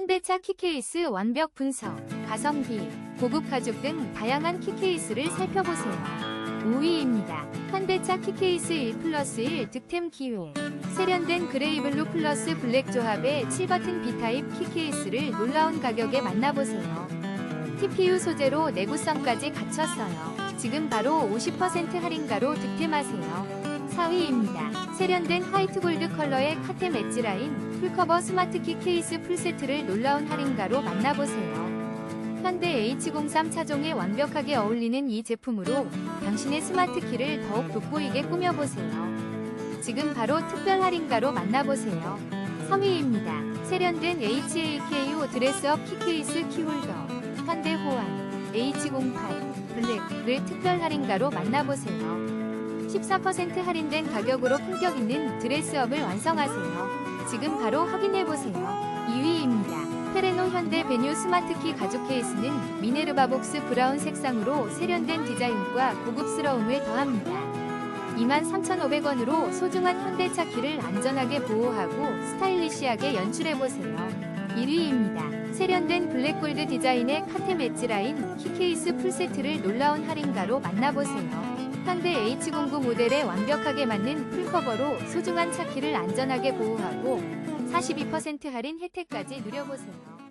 현대차 키케이스 완벽 분석, 가성비, 고급 가죽 등 다양한 키케이스를 살펴보세요. 5위입니다. 현대차 키케이스 1 플러스 1 득템 기회. 세련된 그레이블루 플러스 블랙 조합의 7버튼 B타입 키케이스를 놀라운 가격에 만나보세요. TPU 소재로 내구성까지 갖췄어요. 지금 바로 50% 할인가로 득템하세요. 4위입니다. 세련된 화이트 골드 컬러의 카테 엣지 라인 풀커버 스마트키 케이스 풀세트를 놀라운 할인가로 만나보세요. 현대 H03 차종에 완벽하게 어울리는 이 제품으로 당신의 스마트키를 더욱 돋보이게 꾸며보세요. 지금 바로 특별 할인가로 만나보세요. 3위입니다. 세련된 HAKU 드레스업 키케이스 키홀더 현대 호환 H08 블랙을 특별 할인가로 만나보세요. 14% 할인된 가격으로 품격 있는 드레스업을 완성하세요. 지금 바로 확인해보세요. 2위입니다. 페레노 현대 베뉴 스마트키 가죽 케이스는 미네르바 복스 브라운 색상으로 세련된 디자인과 고급스러움을 더합니다. 23,500원으로 소중한 현대차 키를 안전하게 보호하고 스타일리시하게 연출해보세요. 1위입니다. 세련된 블랙골드 디자인의 카테 맷지 라인 키케이스 풀세트를 놀라운 할인가로 만나보세요. 현대 H09 모델에 완벽하게 맞는 풀커버로 소중한 차키를 안전하게 보호하고 42% 할인 혜택까지 누려보세요.